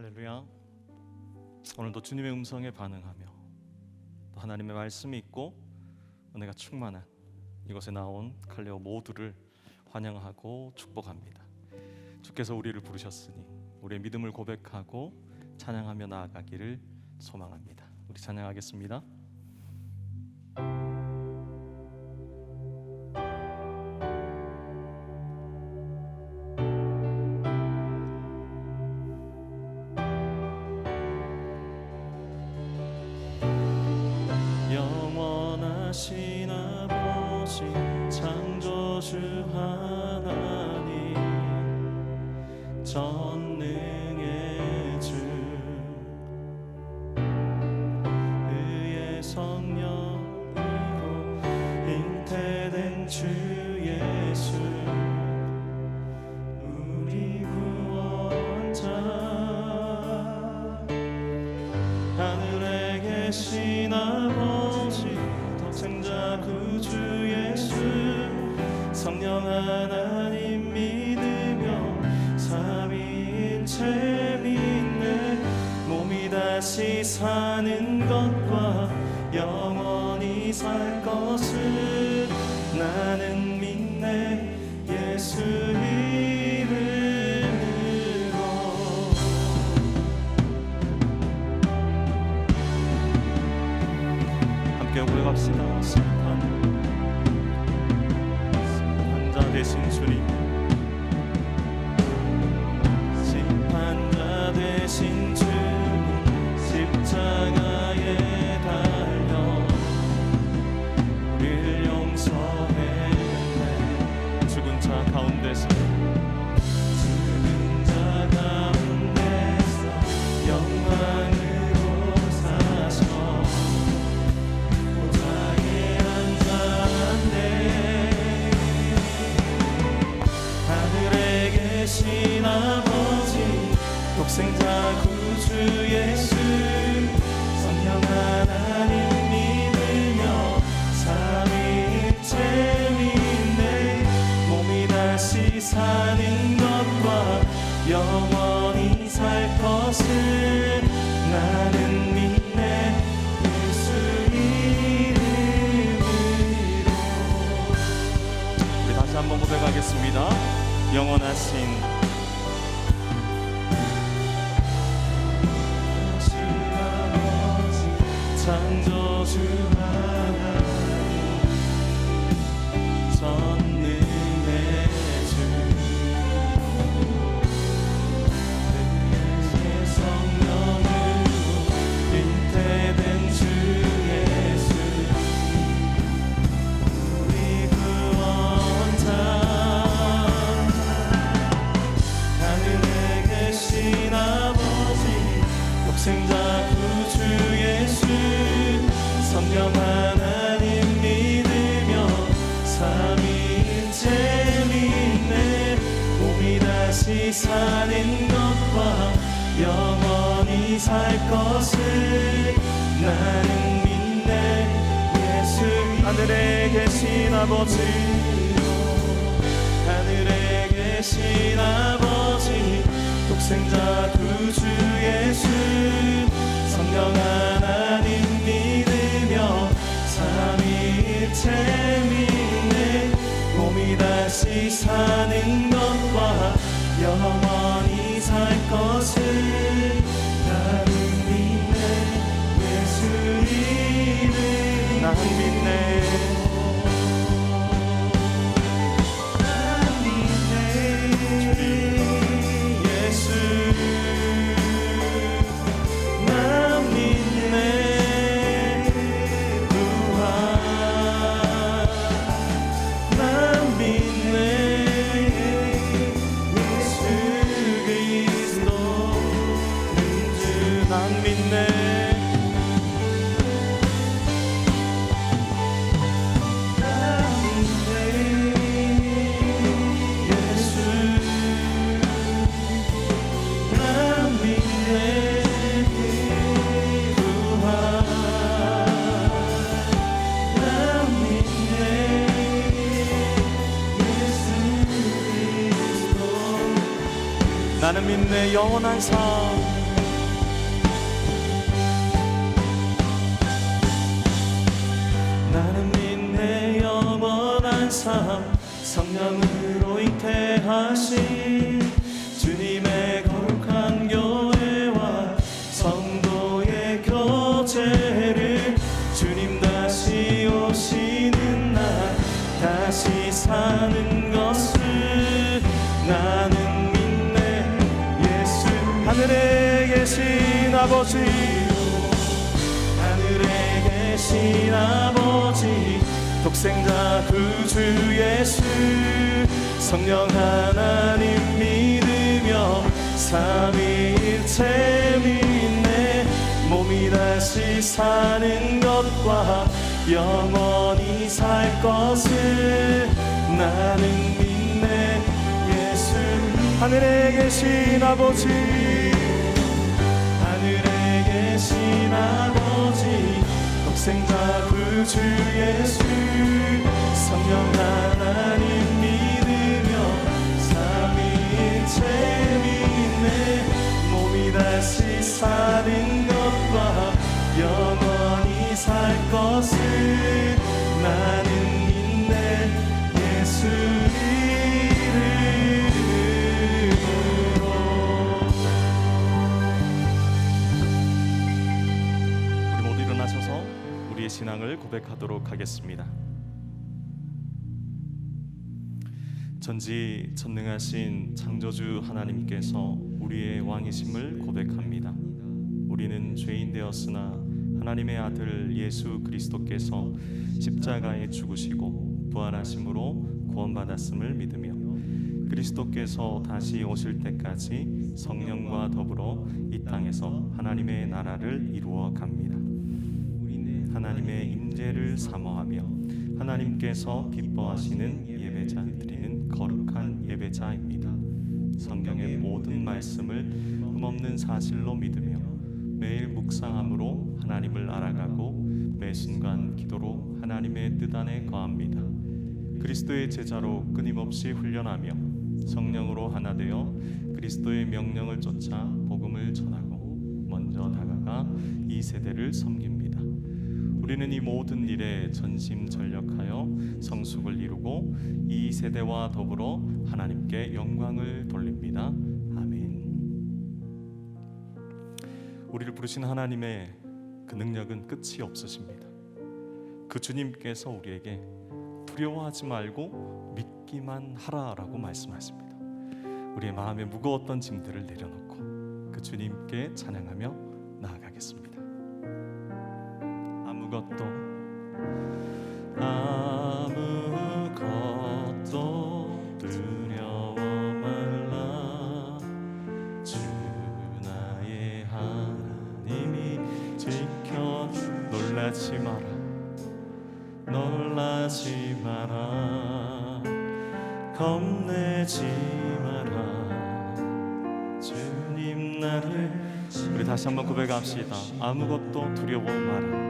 할렐루야. 오늘도 주님의 음성에 반응하며 또 하나님의 말씀이 있고 은혜가 충만한 이곳에 나온 칼레오 모두를 환영하고 축복합니다. 주께서 우리를 부르셨으니 우리의 믿음을 고백하고 찬양하며 나아가기를 소망합니다. 우리 찬양하겠습니다. Arsenal. to 승자 두주 그 예수 성령 하나님 믿으며 삶이 재미있네. 몸이 다시 사는 영원한 삶. 독생자 구주 예수 성령 하나님 믿으며 삼위일체 믿네 몸이 다시 사는 것과 영원히 살 것을 나는 믿네 예수. 하늘에 계신 아버지 생자 구주 예수 성령 하나님 믿으며 삼위일체 믿네. 몸이 다시 사는 것과 영원히 살 것을 나는 믿네 신앙을 고백하도록 하겠습니다. 전지 전능하신 창조주 하나님께서 우리의 왕이심을 고백합니다. 우리는 죄인 되었으나 하나님의 아들 예수 그리스도께서 십자가에 죽으시고 부활하심으로 구원받았음을 믿으며 그리스도께서 다시 오실 때까지 성령과 더불어 이 땅에서 하나님의 나라를 이루어 갑니다. 하나님의 임재를 사모하며 하나님께서 기뻐하시는 예배자 드리는 거룩한 예배자입니다. 성경의 모든 말씀을 흠없는 사실로 믿으며 매일 묵상함으로 하나님을 알아가고 매 순간 기도로 하나님의 뜻 안에 거합니다. 그리스도의 제자로 끊임없이 훈련하며 성령으로 하나 되어 그리스도의 명령을 쫓아 복음을 전하고 먼저 다가가 이 세대를 섬깁니다. 우리는 이 모든 일에 전심전력하여 성숙을 이루고 이 세대와 더불어 하나님께 영광을 돌립니다. 아멘. 우리를 부르신 하나님의 그 능력은 끝이 없으십니다. 그 주님께서 우리에게 두려워하지 말고 믿기만 하라라고 말씀하십니다. 우리의 마음에 무거웠던 짐들을 내려놓고 그 주님께 찬양하며 나아가겠습니다. 아무것도 아무것도 두려워 말라 주 나의 하나님이 지켜주 놀라지 마라. 놀라지 마라. 겁내지 마라. 주님 나를 우리 다시 한번 고백합시다. 아무것도 두려워 마라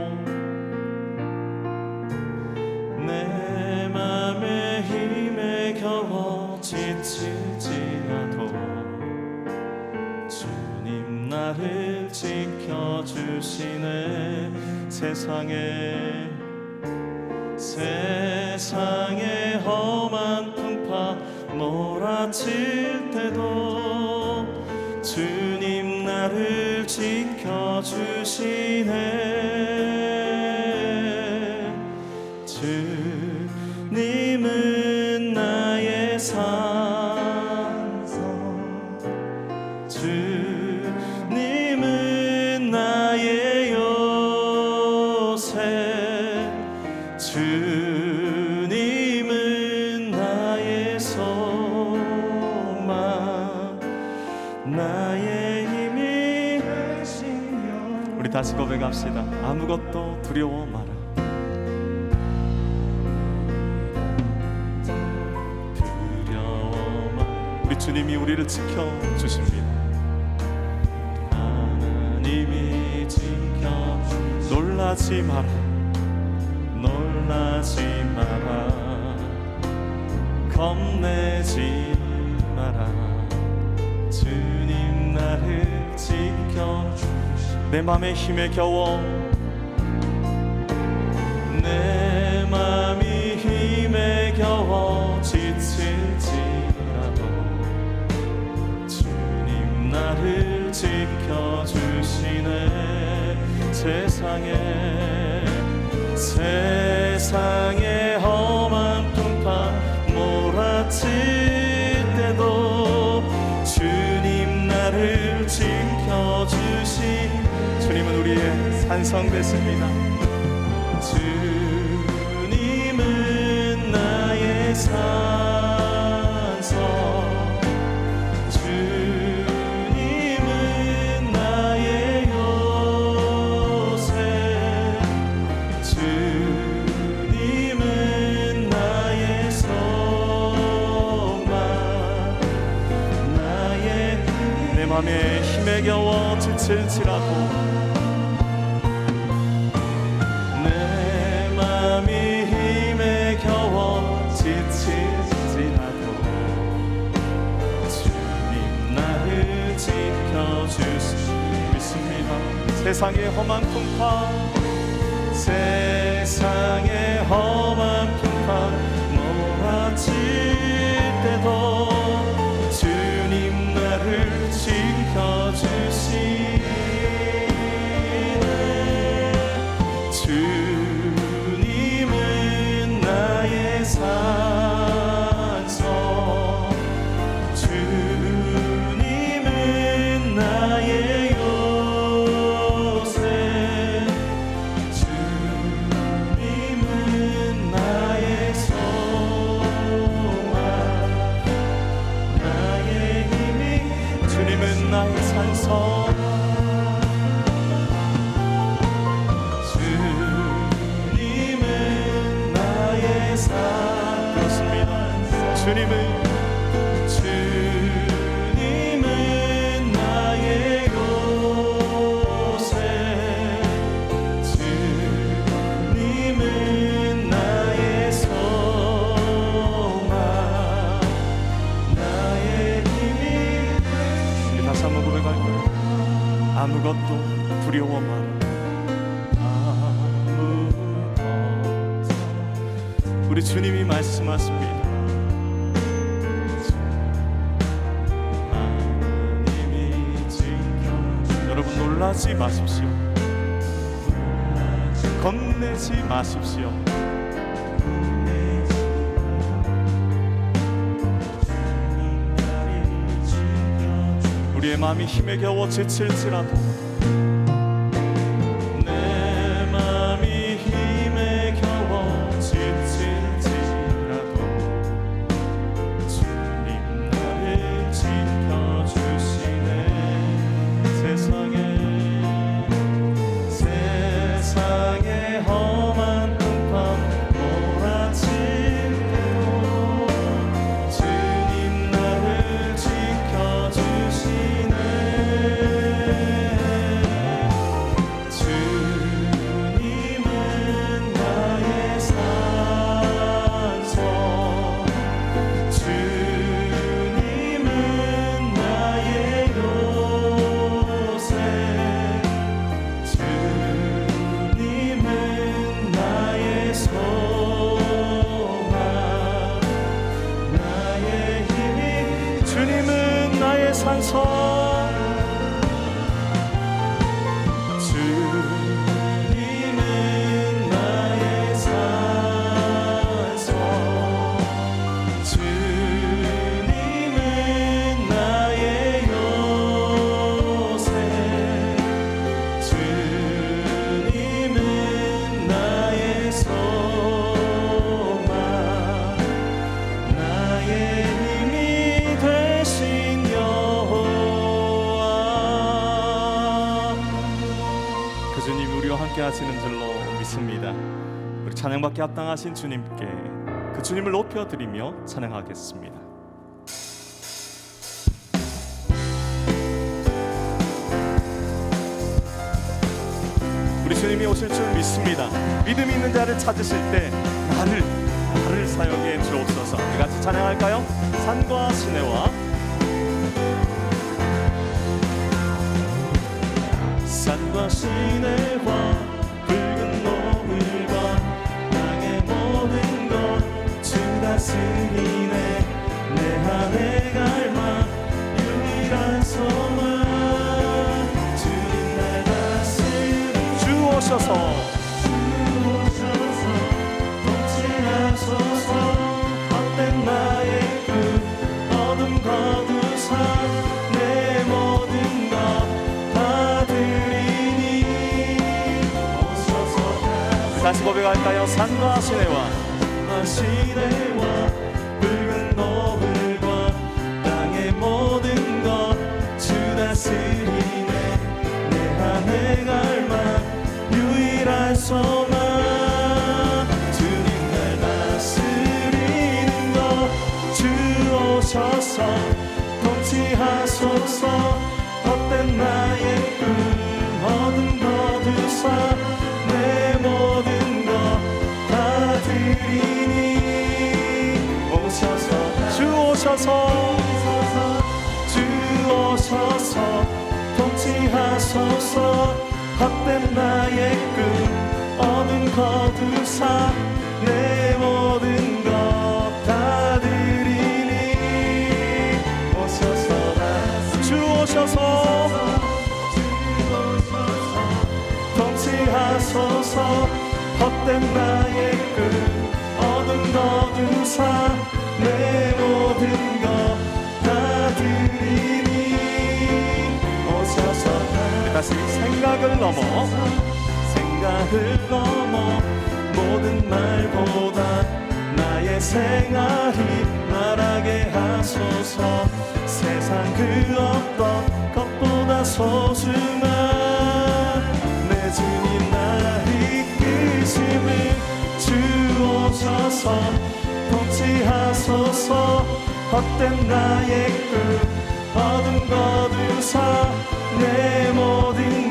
지켜주시네. 세상에 세상에 험한 풍파 몰아칠 때도 주님 나를 지켜주시네 고백합시다. 아무것도 두려워 마라. 우리 주님이 우리를 지켜 주십니다. 하나님이 지켜 놀라지 마라. 놀라지 마라. 겁내지 내 맘에 힘에 겨워. 내 맘이 힘에 겨워 지칠지라도 주님 나를 지켜주시네. 세상에 세상에 우리의 산성 됐습니다. 주님은 나의 산성. 주님은 나의 요새. 주님은 나의 소망 나의 내 맘에 힘에 겨워 지칠지라도 아무것도 두려워 마라 아무것도. 우리 주님이 말씀하십니다. 놀라지 마십시오. 겁내지 마십시오 우리의 마음이 힘에 겨워 지칠지라도 찬양받기 합당하신 주님께 그 주님을 높여 드리며 찬양하겠습니다. 주님이 오실 줄 믿습니다. 믿음 있는 자를 찾으실 때 나를 나를 사용해 주옵소서. 우리 같이 찬양할까요? 산과 시내와 산과 시내와 다스리네. 내 안에 갈망 유일한 소망. 주님 날 다스리 주 오셔서. 주 오셔서 통치하소서. 헛된 나의 꿈 어둠 거두사 내 모든 것다 드리니. 오셔서. 다시 고백할까요? 산과 시내와. 시내 헛된 나의 꿈 어둠 거두사 내 모든 것다 드리니. 오셔서 주 오셔서 주 오셔서 통치하소서. 헛된 나의 꿈 어둠 거두사 통치하소서 헛된 나의 꿈 어둠 거두사 내 모든 것 다 드리니 오셔서 다시 생각을 넘어. 생각을 넘어 모든 말보다 나의 생활이 말하게 하소서. 세상 그 어떤 것보다 소중한 오셔서 통치하소서. 헛된 나의 꿈 어둠 거두사 내 모든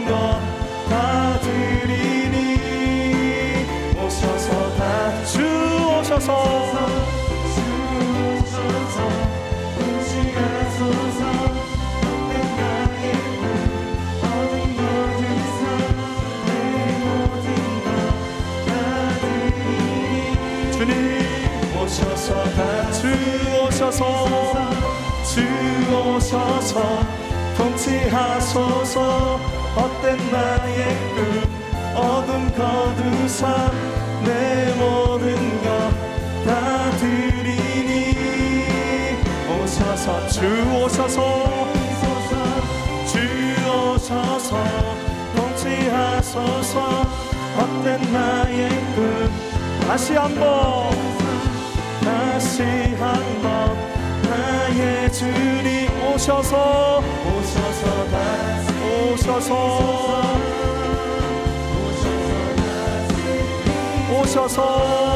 오셔서. 주 오셔서. 통치하소서. 헛된 나의 꿈 어둠 거두사 내 모든 것 다 드리니 오셔서 주 오셔서. 주 오셔서. 통치하소서. 헛된 나의 꿈 다시 한번 다시 한번 주님 오셔서 오셔서 오셔서 오셔서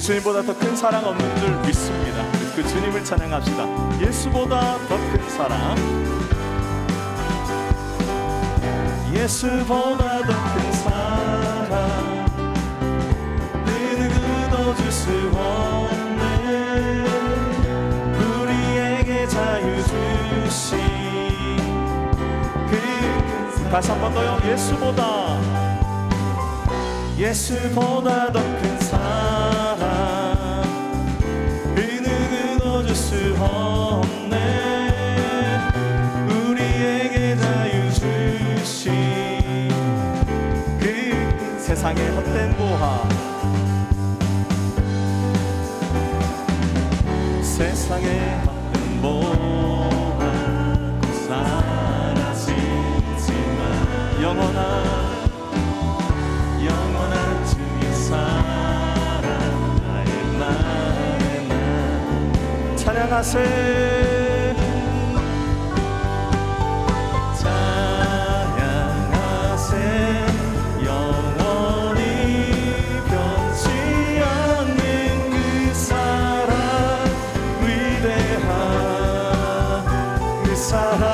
주님보다 더 큰 사랑 없는 줄 믿습니다. 그 주님을 찬양합시다. 예수보다 더 큰 사랑. 예수 보다 더큰 사랑. 그 누구도 줄수 없네. 우리에게 자유 주신 그 다시 한 번 더요. 예수보다 예수보다 더 큰 사랑 그 누구도 줄수 없네 세상의 헛된 보화. 세상의 헛된 보화 사라지지만 영원한 찬양하세 Sahara.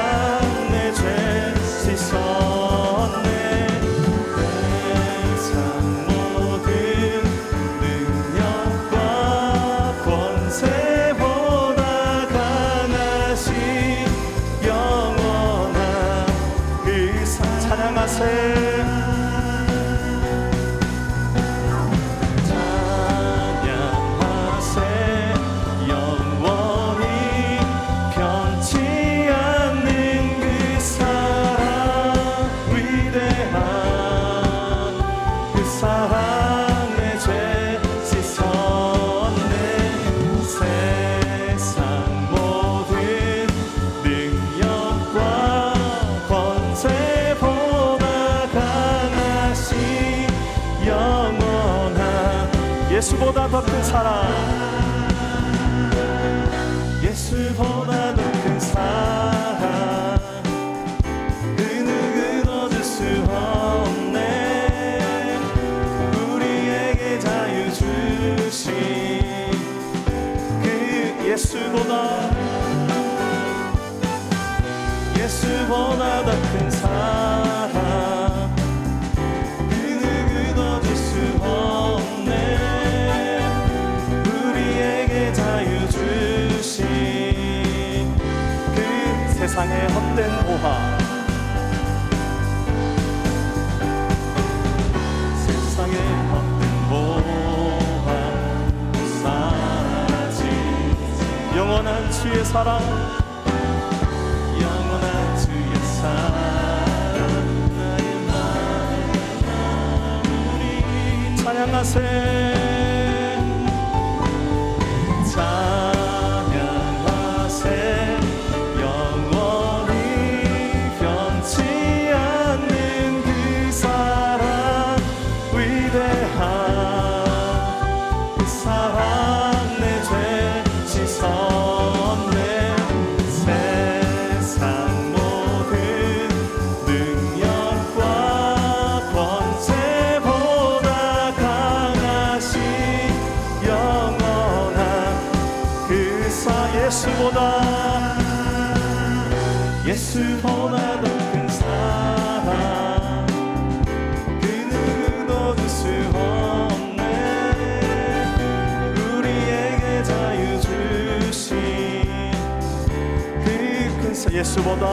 큰 사랑 사랑. 영원한 주의 사랑. 나의 마음이 찬양하세 찬양하세 예수보다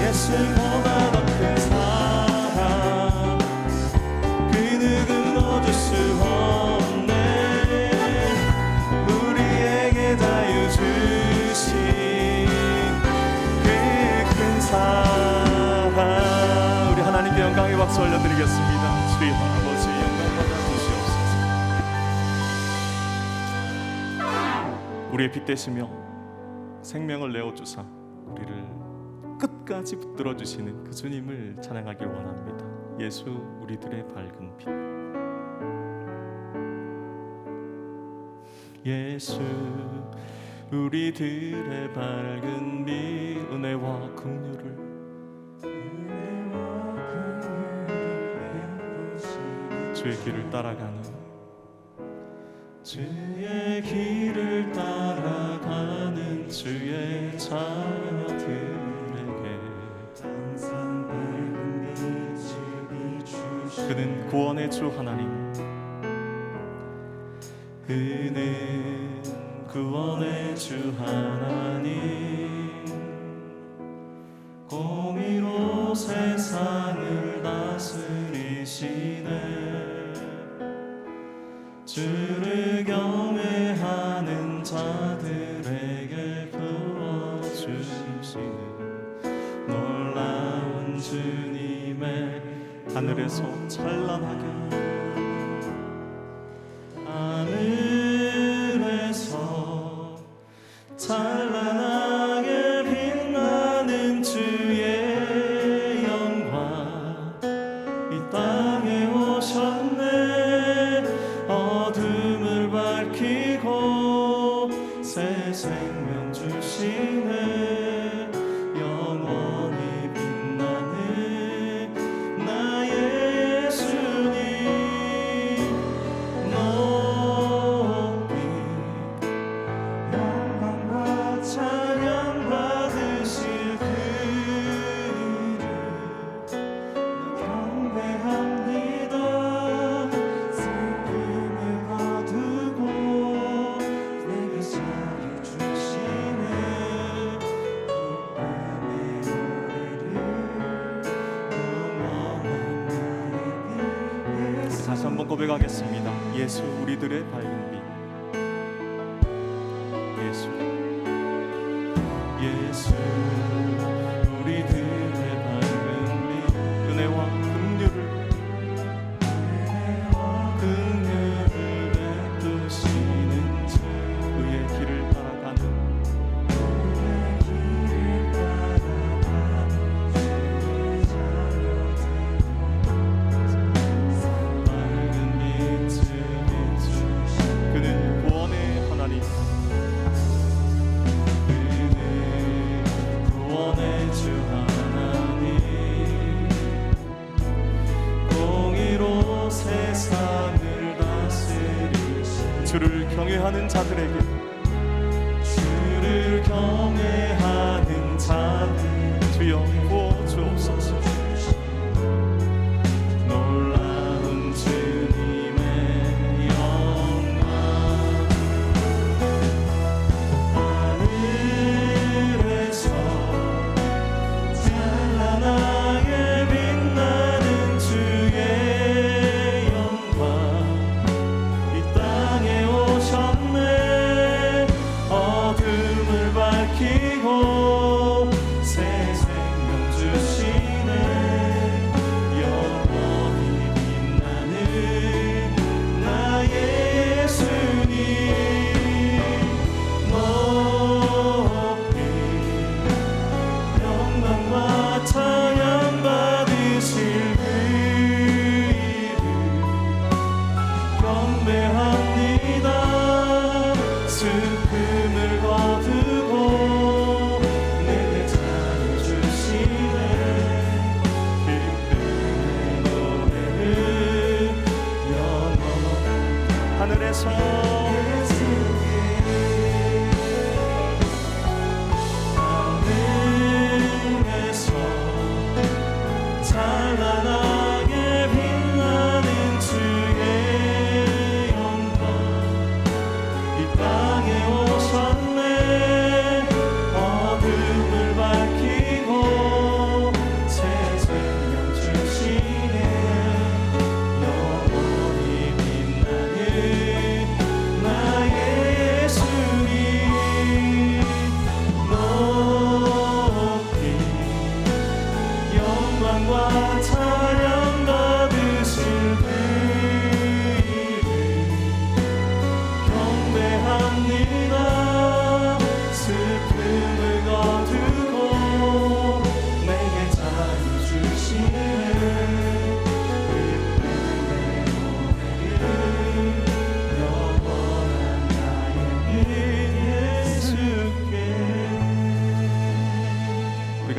예수보다 더 큰 사랑. 그 누구도 얻을 수 없네. 우리에게 자유 주신 그 큰 사랑. 우리 하나님께 영광의 박수 올려드리겠습니다. 주의 아버지 영광 받아 주시옵소서. 우리의 빛 되시며 생명을 내어 주사 우리를 끝까지 붙들어 주시는 그 주님을 찬양하길 원합니다. 예수 우리들의 밝은 빛. 예수 우리들의 밝은 빛 은혜와 긍휼을 주의 길을 따라가는 주의 길을 따라가는 주의 자녀들에게 그는 구원의 주 하나님. 그는 구원의 주 하나님. 공의로 세상을 다스리시네. 주를 경외하는 자 하늘에서 찬란하게. 하늘에서 찬란하게 빛나는 주의 영광. 이 땅에 오셨 하늘에서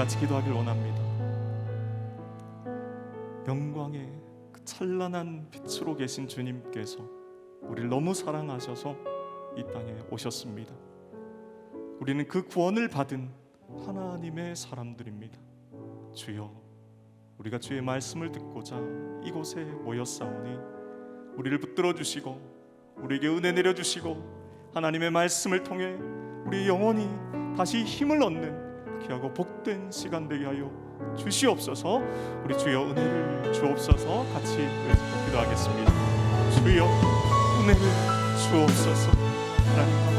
같이 기도하길 원합니다 영광의 그 찬란한 빛으로 계신 주님께서 우리를 너무 사랑하셔서 이 땅에 오셨습니다. 우리는 그 구원을 받은 하나님의 사람들입니다. 주여, 우리가 주의 말씀을 듣고자 이곳에 모였사오니 우리를 붙들어 주시고 우리에게 은혜 내려 주시고 하나님의 말씀을 통해 우리 영혼이 다시 힘을 얻는 귀하고 복된 시간 되게 하여 주시옵소서. 우리 주여 은혜를 주옵소서. 같이 기도하겠습니다. 주여 은혜를 주옵소서. 하나님